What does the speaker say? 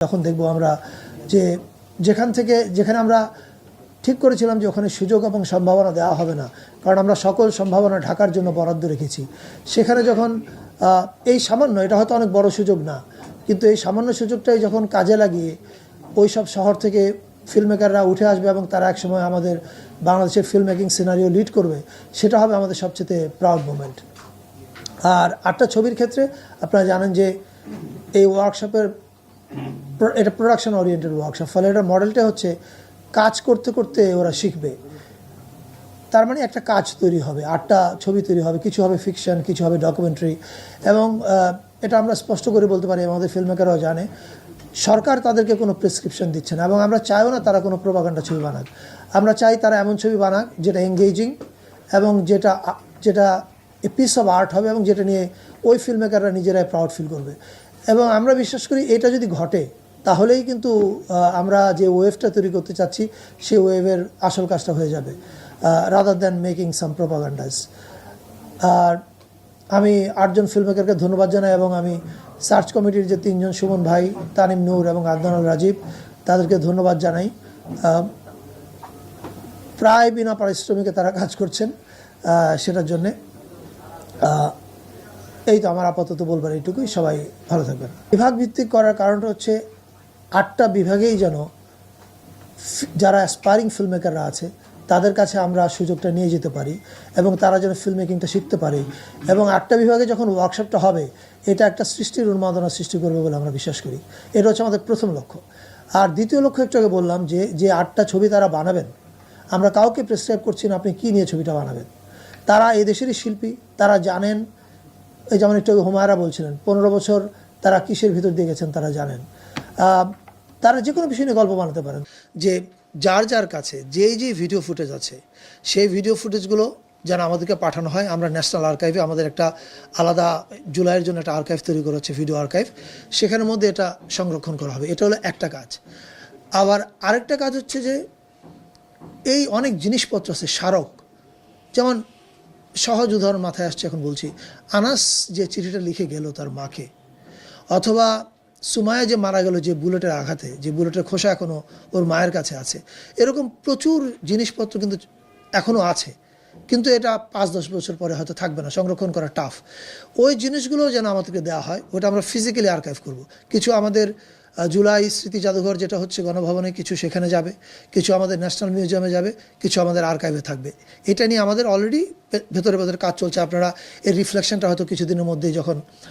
তখন দেখব আমরা যে যেখান থেকে, যেখানে আমরা ঠিক করেছিলাম যে ওখানে সুযোগ এবং সম্ভাবনা দেওয়া হবে না, কারণ আমরা সকল সম্ভাবনা ঢাকার জন্য বরাদ্দ রেখেছি। সেখানে যখন এই সামান্য, এটা হয়তো অনেক বড় সুযোগ না, কিন্তু এই সামান্য সুযোগটাই যখন কাজে লাগিয়ে ওই সব শহর থেকে ফিল্ম মেকাররা উঠে আসবে এবং তারা একসময় আমাদের বাংলাদেশের ফিল্ম মেকিং সিনারিও লিড করবে, সেটা হবে আমাদের সবচেয়ে প্রাউড মোমেন্ট আর আটটা ছবির ক্ষেত্রে আপনারা জানেন যে এই ওয়ার্কশপের প্র- এটা প্রোডাকশন ওরিয়েন্টেড ওয়ার্কশপ ফলে এটা মডেলটা হচ্ছে কাজ করতে করতে ওরা শিখবে। তার মানে একটা কাজ তৈরি হবে, আটটা ছবি তৈরি হবে, কিছু হবে ফিকশন কিছু হবে ডকুমেন্টারি এবং এটা আমরা স্পষ্ট করে বলতে পারি আমাদের ফিল্ম মেকাররাও জানে, সরকার তাদেরকে কোনো প্রেসক্রিপশন দিচ্ছে না, এবং আমরা চাইও না তারা কোনো প্রোপাগান্ডা ছবি বানাক। আমরা চাই তারা এমন ছবি বানাক যেটা এঙ্গেজিং এবং যেটা যেটা এ পিস অফ আর্ট হবে, এবং যেটা নিয়ে ওই ফিল্ম মেকাররা নিজেরাই প্রাউড ফিল করবে। এবং আমরা বিশ্বাস করি এটা যদি ঘটে তাহলেই কিন্তু আমরা যে ওয়েভটা তৈরি করতে চাচ্ছি, সেই ওয়েভের আসল কাজটা হয়ে যাবে rather than making some propagandas আর আমি আটজন ফিল্মমেকারকে ধন্যবাদ জানাই এবং আমি সার্চ কমিটির যে তিনজন সুমন ভাই, তানিম নূর এবং আদনাল রাজীব, তাদেরকে ধন্যবাদ জানাই। প্রায় বিনা পারিশ্রমিকে তারা কাজ করছেন সেটার জন্যে। এই তো আমার আপাতত বলবার এইটুকুই, সবাই ভালো থাকবেন। বিভাগ ভিত্তিক করার কারণটা হচ্ছে আটটা বিভাগেই যেন যারা অ্যাসপায়ারিং ফিল্ম মেকাররা আছে, তাদের কাছে আমরা সুযোগটা নিয়ে যেতে পারি এবং তারা যেন ফিল্ম মেকিংটা শিখতে পারে। এবং আটটা বিভাগে যখন ওয়ার্কশপটা হবে, এটা একটা সৃষ্টির উন্মাদনা সৃষ্টি করবে বলে আমরা বিশ্বাস করি। এটা হচ্ছে আমাদের প্রথম লক্ষ্য। আর দ্বিতীয় লক্ষ্য একটু আগে বললাম যে যে আটটা ছবি তারা বানাবেন, আমরা কাউকে প্রেসক্রাইব করছি না আপনি কী নিয়ে ছবিটা বানাবেন। তারা এই দেশেরই শিল্পী, তারা জানেন, এই যেমন একটু হুমায়রা বলছিলেন, পনেরো বছর তারা কিসের ভিতর দিয়ে গেছেন তারা জানেন। তারা যে কোনো বিষয় নিয়ে গল্প বানাতে পারেন। যে যার যার কাছে যেই যে ভিডিও ফুটেজ আছে, সেই ভিডিও ফুটেজগুলো যেন আমাদেরকে পাঠানো হয়। আমরা ন্যাশনাল আর্কাইভে আমাদের একটা আলাদা জুলাইয়ের জন্য একটা আর্কাইভ তৈরি করা হচ্ছে ভিডিও আর্কাইভ সেখানের মধ্যে এটা সংরক্ষণ করা হবে। এটা হলো একটা কাজ। আবার আরেকটা কাজ হচ্ছে যে, এই অনেক জিনিসপত্র আছে, স্মারক। যেমন সহজ উদাহরণ মাথায় আসছে এখন বলছি, আনাস যে চিঠিটা লিখে গেল তার মাকে, অথবা সুমায়া যে মারা গেল যে বুলেটের আঘাতে, যে বুলেটের খোসা এখনও ওর মায়ের কাছে আছে, এরকম প্রচুর জিনিসপত্র কিন্তু এখনও আছে। কিন্তু এটা পাঁচ দশ বছর পরে হয়তো থাকবে না, সংরক্ষণ করা টাফ ওই জিনিসগুলো যেন আমাদেরকে দেওয়া হয়, ওটা আমরা ফিজিক্যালি আর্কাইভ করব। কিছু আমাদের জুলাই স্মৃতি জাদুঘর যেটা হচ্ছে গণভবনে, কিছু সেখানে যাবে, কিছু আমাদের ন্যাশনাল মিউজিয়ামে যাবে, কিছু আমাদের আর্কাইভে থাকবে। এটা নিয়ে আমাদের অলরেডি ভেতরে ভেতরে কাজ চলছে। আপনারা এর রিফ্লেকশনটা হয়তো কিছুদিনের মধ্যেই যখন